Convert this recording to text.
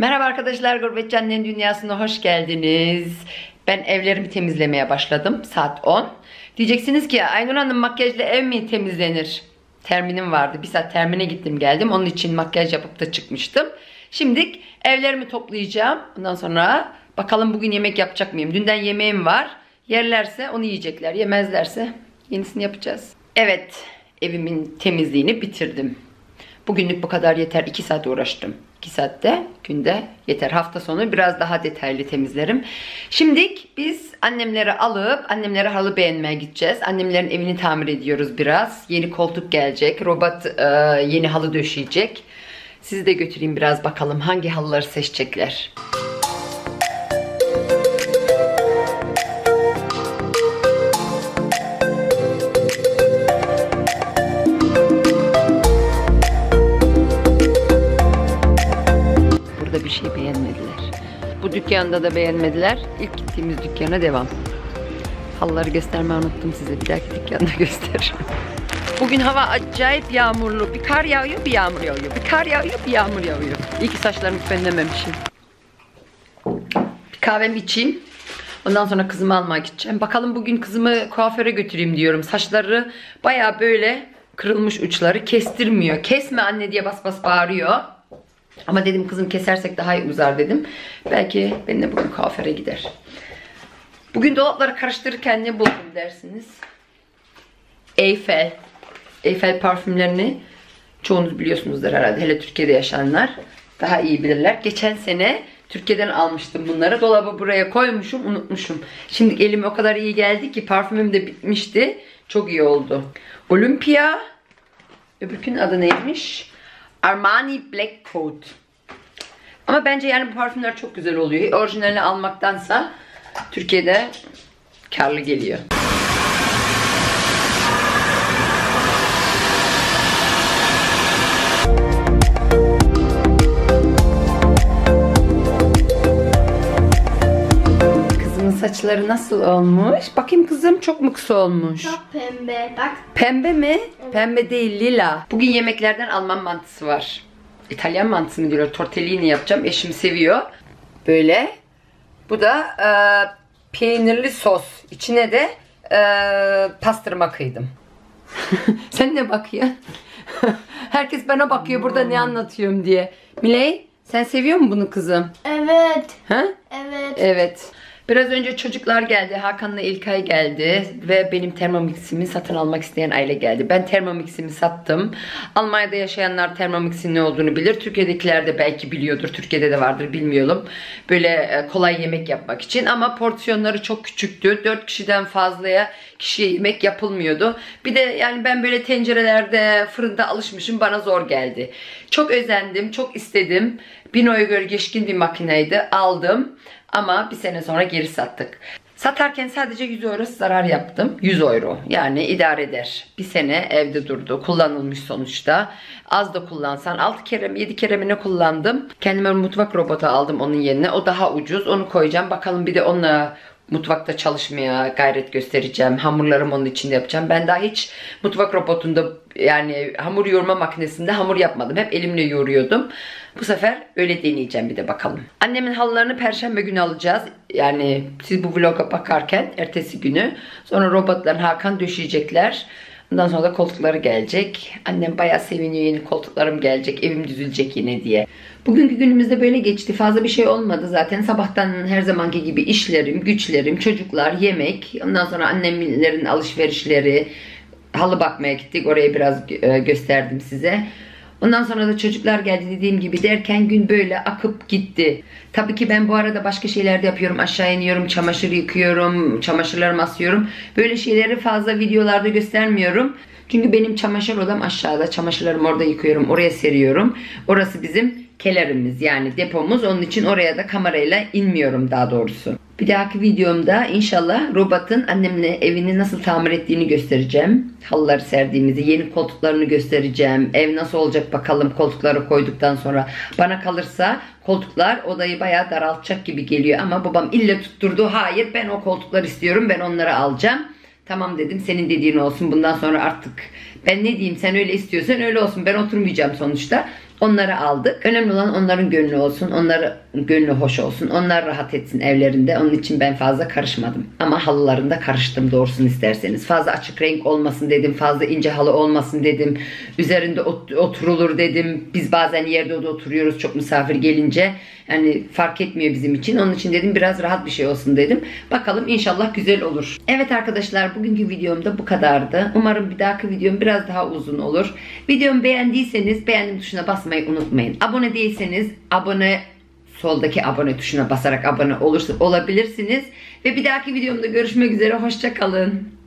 Merhaba arkadaşlar, Gurbetçi Annenin Dünyası'na hoş geldiniz. Ben evlerimi temizlemeye başladım. Saat 10. Diyeceksiniz ki Aynur Hanım makyajla ev mi temizlenir? Terminim vardı. Bir saat termine gittim geldim. Onun için makyaj yapıp da çıkmıştım. Şimdi evlerimi toplayacağım. Ondan sonra bakalım bugün yemek yapacak mıyım? Dünden yemeğim var. Yerlerse onu yiyecekler. Yemezlerse yenisini yapacağız. Evet, evimin temizliğini bitirdim. Bugünlük bu kadar yeter. 2 saat uğraştım. 2 saatte günde yeter. Hafta sonu biraz daha detaylı temizlerim. Şimdilik biz annemleri alıp annemlere halı beğenmeye gideceğiz. Annemlerin evini tamir ediyoruz biraz. Yeni koltuk gelecek. Robot e, yeni halı döşeyecek. Sizi de götüreyim biraz bakalım hangi halıları seçecekler. Burada dükkanda da beğenmediler. İlk gittiğimiz dükkana devam. Halıları göstermeyi unuttum size. Bir dahaki dükkanda gösteririm. Bugün hava acayip yağmurlu. Bir kar yağıyor, bir yağmur yağıyor. Bir kar yağıyor, bir yağmur yağıyor. İyi ki saçlarımı fönlememişim. Bir kahvemi içeyim. Ondan sonra kızımı almaya gideceğim. Bakalım bugün kızımı kuaföre götüreyim diyorum. Saçları baya böyle kırılmış uçları. Kestirmiyor. Kesme anne diye bas bas bağırıyor. Ama dedim kızım kesersek daha iyi uzar dedim. Belki benimle bugün kuaföre gider. Bugün dolapları karıştırırken ne buldum dersiniz? Eiffel. Eiffel parfümlerini çoğunuz biliyorsunuzdur herhalde. Hele Türkiye'de yaşayanlar daha iyi bilirler. Geçen sene Türkiye'den almıştım bunları. Dolaba buraya koymuşum, unutmuşum. Şimdi elime o kadar iyi geldi ki parfümüm de bitmişti. Çok iyi oldu. Olympia. Öbürkünün adı neymiş? Armani Black Coat. Ama bence yani bu parfümler çok güzel oluyor. Orijinalini almaktansa Türkiye'de karlı geliyor. Saçları nasıl olmuş? Bakayım kızım çok mu kısa olmuş? Çok pembe. Bak Pembe mi? Pembe değil lila. Bugün yemeklerden Alman mantısı var. İtalyan mantısı mı diyorlar? Tortellini yapacağım. Eşim seviyor. Böyle. Bu da e, peynirli sos. İçine de e, pastırma kıydım. sen ne bakıyorsun? Herkes bana bakıyor burada ne anlatıyorum diye. Miley sen seviyor musun bunu kızım? evet. Ha? Evet. Evet. Biraz önce çocuklar geldi. Hakan'la İlkay geldi. Ve benim Thermomix'imi satın almak isteyen aile geldi. Ben Thermomix'imi sattım. Almanya'da yaşayanlar Thermomix'in ne olduğunu bilir. Türkiye'dekiler de belki biliyordur. Türkiye'de de vardır bilmiyorum. Böyle e, kolay yemek yapmak için. Ama porsiyonları çok küçüktü. 4 kişiden fazlaya kişiye yemek yapılmıyordu. Bir de yani ben böyle tencerelerde, fırında alışmışım. Bana zor geldi. Çok özendim. Çok istedim. Bino'ya göre geçkin bir makineydi. Aldım. Ama bir sene sonra geri sattık. Satarken sadece 100 euro zarar yaptım. 100 euro. Yani idare eder. Bir sene evde durdu. Kullanılmış sonuçta. Az da kullansan 6 kere mi 7 kere mi ne kullandım. Kendime mutfak robotu aldım onun yerine. O daha ucuz. Onu koyacağım. Bakalım bir de onunla mutfakta çalışmaya gayret göstereceğim. Hamurlarımı onun içinde yapacağım. Ben daha hiç mutfak robotunda yani hamur yoğurma makinesinde hamur yapmadım. Hep elimle yoğuruyordum. Bu sefer öyle deneyeceğim bir de bakalım. Annemin halılarını perşembe günü alacağız. Yani siz bu vloga bakarken ertesi günü. Sonra robotların Hakan döşeyecekler. Ondan sonra da koltukları gelecek. Annem bayağı seviniyor yeni koltuklarım gelecek. Evim düzülecek yine diye. Bugünkü günümüzde böyle geçti. Fazla bir şey olmadı zaten. Sabahtan her zamanki gibi işlerim, güçlerim, çocuklar, yemek. Ondan sonra annemlerin alışverişleri. Halı bakmaya gittik. Orayı biraz e, gösterdim size. Ondan sonra da çocuklar geldi dediğim gibi derken gün böyle akıp gitti. Tabii ki ben bu arada başka şeyler de yapıyorum. Aşağı iniyorum, çamaşır yıkıyorum, çamaşırlarımı asıyorum. Böyle şeyleri fazla videolarda göstermiyorum. Çünkü benim çamaşır odam aşağıda. Çamaşırlarımı orada yıkıyorum, oraya seriyorum. Orası bizim kelerimiz yani depomuz. Onun için oraya da kamerayla inmiyorum daha doğrusu. Bir dahaki videomda inşallah robotun annemle evini nasıl tamir ettiğini göstereceğim. Halıları serdiğimizi, yeni koltuklarını göstereceğim. Ev nasıl olacak bakalım koltukları koyduktan sonra. Bana kalırsa koltuklar odayı bayağı daraltacak gibi geliyor. Ama babam ille tutturdu. Hayır ben o koltukları istiyorum ben onları alacağım. Tamam dedim senin dediğin olsun bundan sonra artık ben ne diyeyim sen öyle istiyorsan öyle olsun ben oturmayacağım sonuçta. Onları aldık. Önemli olan onların gönlü olsun. Onların gönlü hoş olsun. Onlar rahat etsin evlerinde. Onun için ben fazla karışmadım. Ama halılarında karıştım doğrusunu isterseniz. Fazla açık renk olmasın dedim. Fazla ince halı olmasın dedim. Üzerinde ot- oturulur dedim. Biz bazen yerde oturuyoruz çok misafir gelince. Yani fark etmiyor bizim için. Onun için dedim biraz rahat bir şey olsun dedim. Bakalım inşallah güzel olur. Evet arkadaşlar bugünkü videom da bu kadardı. Umarım bir dahaki videom biraz daha uzun olur. Videomu beğendiyseniz beğendim tuşuna basmayı unutmayın. Abone değilseniz abone soldaki abone tuşuna basarak abone olursa olabilirsiniz. Ve bir dahaki videomda görüşmek üzere. Hoşçakalın.